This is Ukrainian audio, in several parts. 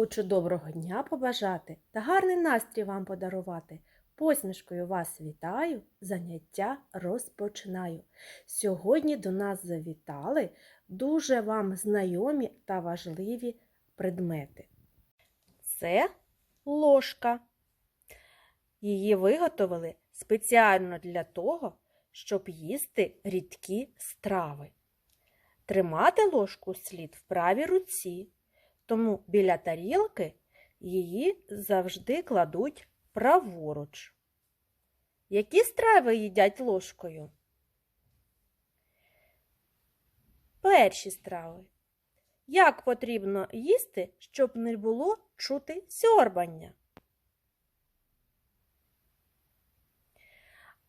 Хочу доброго дня побажати та гарний настрій вам подарувати. Посмішкою вас вітаю, заняття розпочинаю. Сьогодні до нас завітали дуже вам знайомі та важливі предмети. Це ложка. Її виготовили спеціально для того, щоб їсти рідкі страви. Тримати ложку слід в правій руці, тому біля тарілки її завжди кладуть праворуч. Які страви їдять ложкою? Перші страви. Як потрібно їсти, щоб не було чути сьорбання?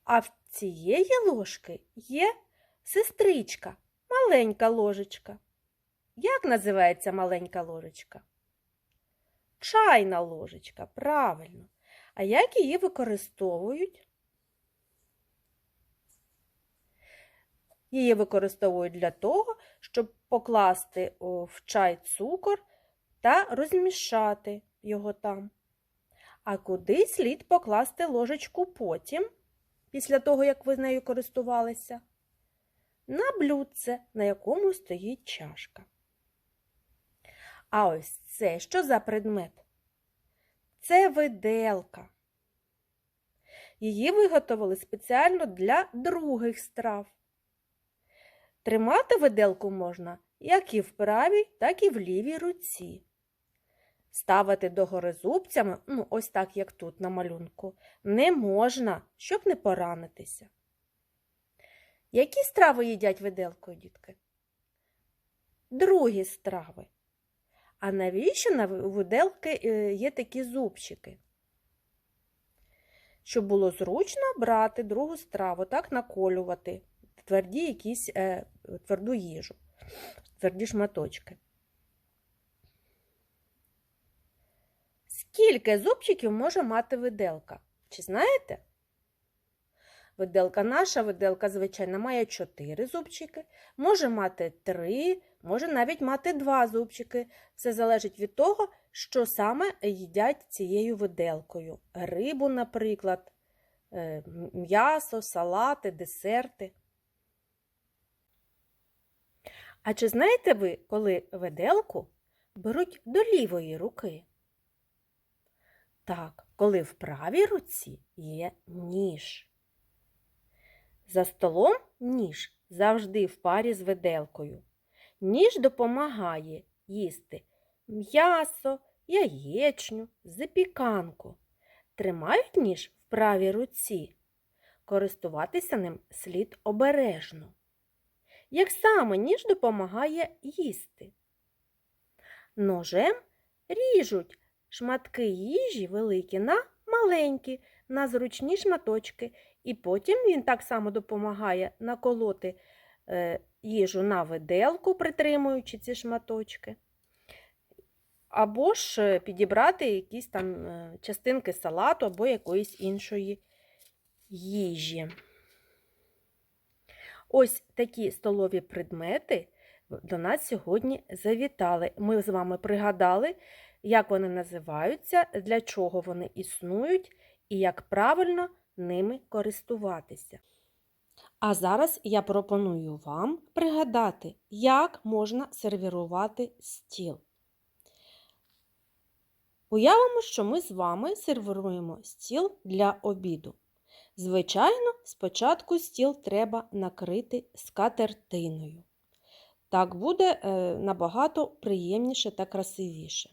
А в цієї ложки є сестричка, маленька ложечка. Як називається маленька ложечка? Чайна ложечка, правильно. А як її використовують? Її використовують для того, щоб покласти в чай цукор та розмішати його там. А куди слід покласти ложечку потім, після того, як ви нею користувалися? На блюдце, на якому стоїть чашка. А ось це що за предмет? Це виделка. Її виготовили спеціально для других страв. Тримати виделку можна як і в правій, так і в лівій руці. Ставити догори зубцями, ну, ось так, як тут на малюнку, не можна, щоб не поранитися. Які страви їдять виделкою, дітки? Другі страви. А навіщо на виделки е, є такі зубчики? Щоб було зручно брати другу страву, так наколювати тверді якісь е, тверду їжу, тверді шматочки. Скільки зубчиків може мати виделка? Чи знаєте? Виделка наша, виделка, звичайно, має 4 зубчики, може мати 3, може навіть мати 2 зубчики. Все залежить від того, що саме їдять цією виделкою. Рибу, наприклад, е, м'ясо, салати, десерти. А чи знаєте ви, коли виделку беруть до лівої руки? Так, коли в правій руці є ніж. За столом ніж завжди в парі з виделкою. Ніж допомагає їсти м'ясо, яєчню, запіканку. Тримають ніж в правій руці. Користуватися ним слід обережно. Як саме ніж допомагає їсти? Ножем ріжуть шматки їжі великі на маленькі, на зручні шматочки, і потім він так само допомагає наколоти е, їжу на виделку, притримуючи ці шматочки. Або ж е, підібрати якісь там е, частинки салату або якоїсь іншої їжі. Ось такі столові предмети до нас сьогодні завітали. Ми з вами пригадали, як вони називаються, для чого вони існують і як правильно ними користуватися. А зараз я пропоную вам пригадати, як можна сервірувати стіл. Уявимо, що ми з вами сервіруємо стіл для обіду. Звичайно, спочатку стіл треба накрити скатертиною. Так буде е, набагато приємніше та красивіше.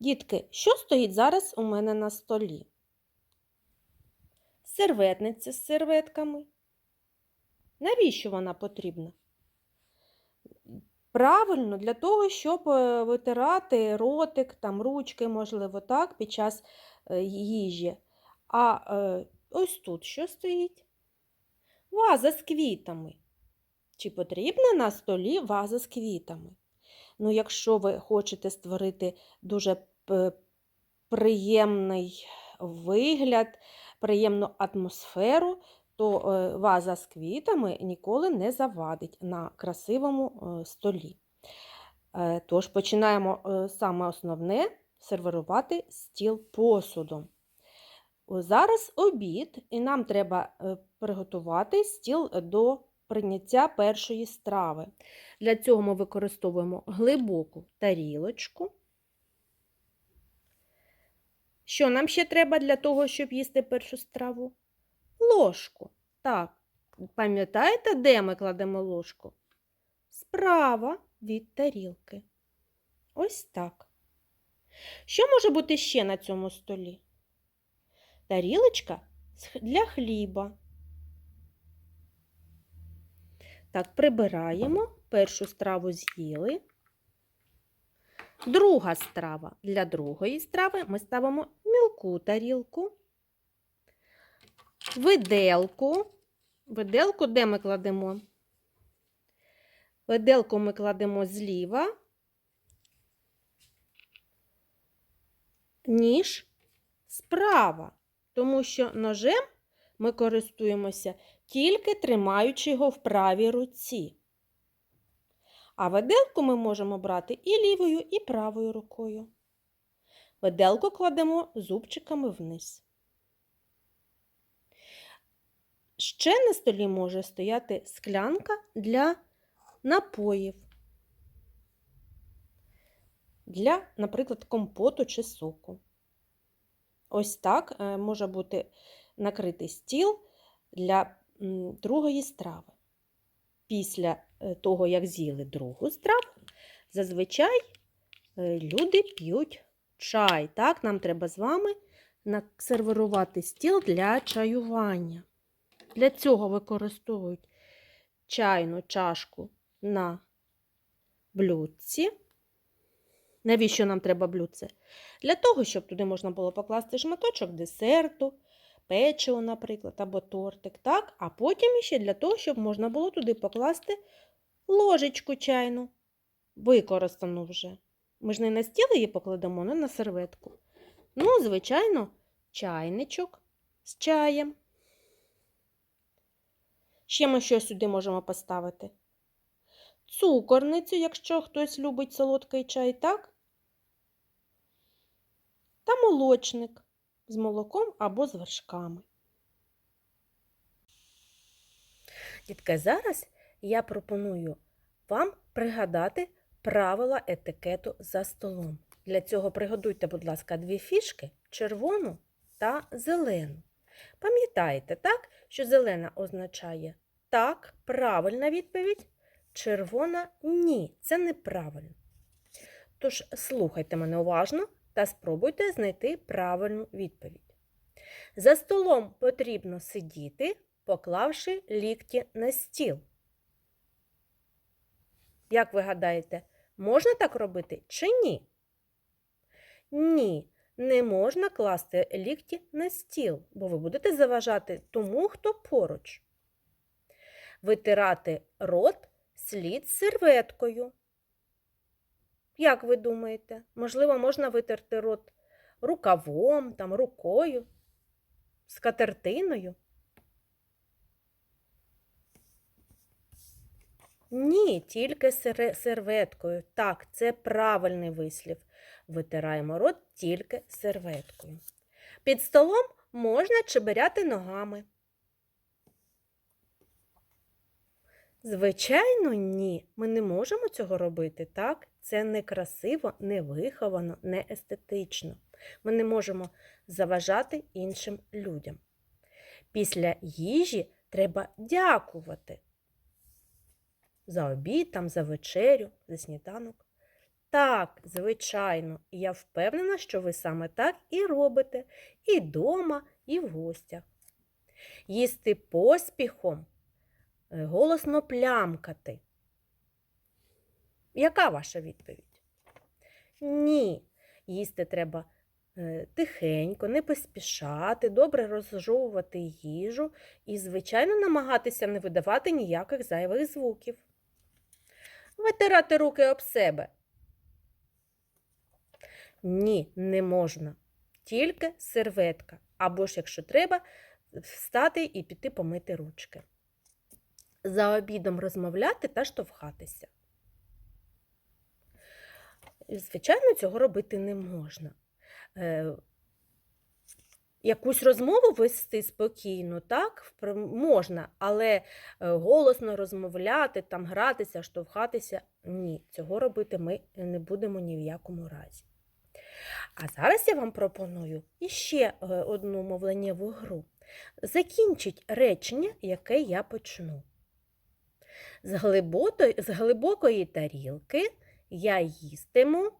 Дітки, що стоїть зараз у мене на столі? Серветниця з серветками. Навіщо вона потрібна? Правильно, для того, щоб е, витирати ротик, там ручки, можливо, так, під час е, їжі. А ось тут що стоїть? Ваза з квітами. Чи потрібна на столі ваза з квітами? Ну, якщо ви хочете створити дуже приємний вигляд, приємну атмосферу, то ваза з квітами ніколи не завадить на красивому столі. Е, Тож починаємо е, саме основне сервірувати стіл посудом. Зараз обід, і нам треба е, приготувати стіл до прийняття першої страви. Для цього ми використовуємо глибоку тарілочку. Що нам ще треба для того, щоб їсти першу страву? Ложку. Так, пам'ятаєте, де ми кладемо ложку? Справа від тарілки. Ось так. Що може бути ще на цьому столі? Тарілочка для хліба. Так, прибираємо. Першу страву з'їли. Друга страва. Для другої страви ми ставимо мілку тарілку, виделку. Виделку де ми кладемо? Виделку ми кладемо зліва, ніж справа, тому що ножем ми користуємося тільки тримаючи його в правій руці. А виделку ми можемо брати і лівою, і правою рукою. Виделку кладемо зубчиками вниз. Ще на столі може стояти склянка для напоїв. Для, наприклад, компоту чи соку. Ось так е, може бути накритий стіл для другої страви. Після е, того, як з'їли другу страву, зазвичай е, люди п'ють чай. Так, нам треба з вами сервірувати стіл для чаювання. Для цього використовують чайну чашку на блюдці. Навіщо нам треба блюдце? Для того, щоб туди можна було покласти шматочок десерту, печиво, наприклад, або тортик, так? а потім ще для того, щоб можна було туди покласти ложечку чайну, використану вже. Ми ж не на стіл її покладемо, не на серветку. Ну, звичайно, чайничок з чаєм. Ще ми що сюди можемо поставити? Цукорницю, якщо хтось любить солодкий чай, так? Та молочник з молоком або з вершками. Дітки, зараз я пропоную вам пригадати правила етикету за столом. Для цього приготуйте, будь ласка, дві фішки червону та зелену. Пам'ятаєте, так, що зелена означає так, правильна відповідь, червона ні, це неправильно. Тож слухайте мене уважно та спробуйте знайти правильну відповідь. За столом потрібно сидіти, поклавши лікті на стіл. Як ви гадаєте, можна так робити чи ні? Ні, не можна класти лікті на стіл, бо ви будете заважати тому, хто поруч. Витирати рот слід серветкою. Як ви думаєте, можливо, можна витерти рот рукавом, там, рукою, скатертиною? Ні, тільки серветкою. Так, це правильний вислів. Витираємо рот тільки серветкою. Під столом можна чеберяти ногами. Звичайно, ні. Ми не можемо цього робити, так? Це некрасиво, невиховано, не естетично. Ми не можемо заважати іншим людям. Після їжі треба дякувати за обід, там, за вечерю, за сніданок. Так, звичайно, я впевнена, що ви саме так і робите і вдома, і в гостях. Їсти поспіхом, е, голосно плямкати. Яка ваша відповідь? Ні, їсти треба е, тихенько, не поспішати, добре розжовувати їжу і, звичайно, намагатися не видавати ніяких зайвих звуків. Витирати руки об себе. Ні, не можна. Тільки серветка. Або ж, якщо треба, встати і піти помити ручки. За обідом розмовляти та штовхатися. Звичайно, цього робити не можна. Якусь розмову вести спокійно, так, можна, але е, голосно розмовляти, там гратися, штовхатися ні, цього робити ми не будемо ні в якому разі. А зараз я вам пропоную іще е, одну мовленнєву гру. Закінчіть речення, яке я почну. З, глибото- з глибокої тарілки я їстиму.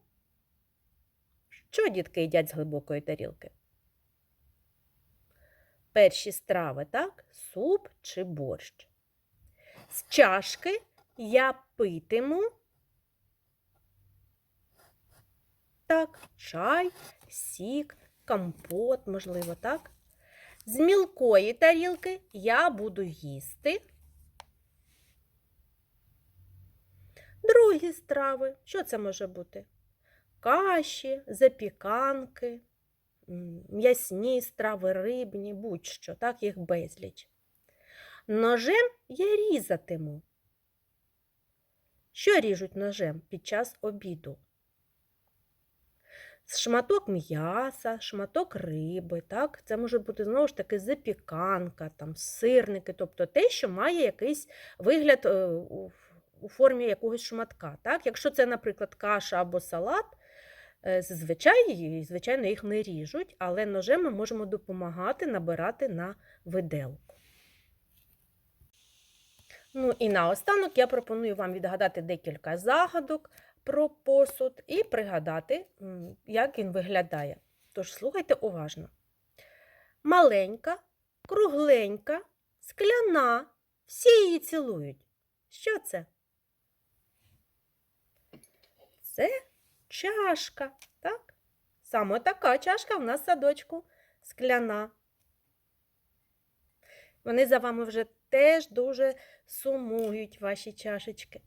Що дітки їдять з глибокої тарілки? Перші страви, так? Суп чи борщ. З чашки я питиму. Так, чай, сік, компот, можливо, так? З мілкої тарілки я буду їсти. Другі страви. Що це може бути? Каші, запіканки, м'ясні страви, рибні, будь-що, так, їх безліч. Ножем я різатиму. Що ріжуть ножем під час обіду? Шматок м'яса, шматок риби, так? Це може бути знову ж таки запіканка, там, сирники, тобто те, що має якийсь вигляд е, у, формі якогось шматка. Так? Якщо це, наприклад, каша або салат, е, зазвичай, звичайно, їх не ріжуть, але ножем ми можемо допомагати набирати на виделку. Ну і наостанок я пропоную вам відгадати декілька загадок про посуд і пригадати, як він виглядає. Тож слухайте уважно. Маленька, кругленька, скляна, всі її цілують. Що це? Це чашка, так? Саме така чашка в нас в садочку скляна. Вони за вами вже теж дуже сумують, ваші чашечки.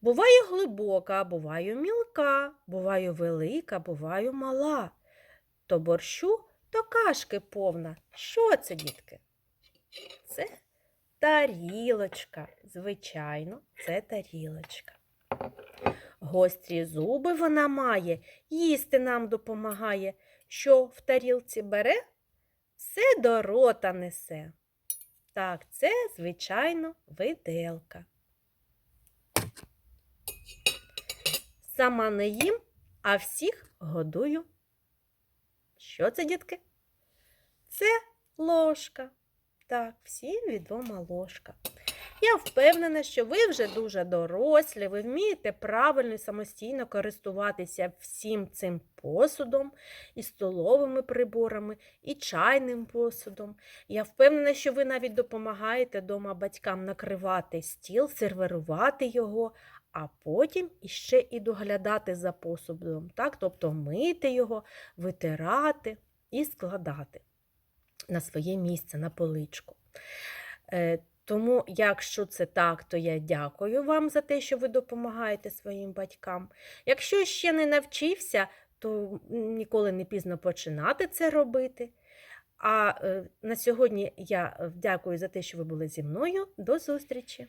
Буває глибока, буває мілка, буває велика, буває мала. То борщу, то кашки повна. Що це, дітки? Це тарілочка. Звичайно, це тарілочка. Гострі зуби вона має, їсти нам допомагає. Що в тарілці бере, все до рота несе. Так, це, звичайно, виделка. Сама не їм, а всіх годую. Що це, дітки? Це ложка. Так, всім відома ложка. Я впевнена, що ви вже дуже дорослі, ви вмієте правильно і самостійно користуватися всім цим посудом, і столовими приборами, і чайним посудом. Я впевнена, що ви навіть допомагаєте дома батькам накривати стіл, сервірувати його, а потім іще і доглядати за посудом, так? тобто мити його, витирати і складати на своє місце, на поличку. Е, Тому, якщо це так, то я дякую вам за те, що ви допомагаєте своїм батькам. Якщо ще не навчився, то ніколи не пізно починати це робити. А е, на сьогодні я е, дякую за те, що ви були зі мною. До зустрічі!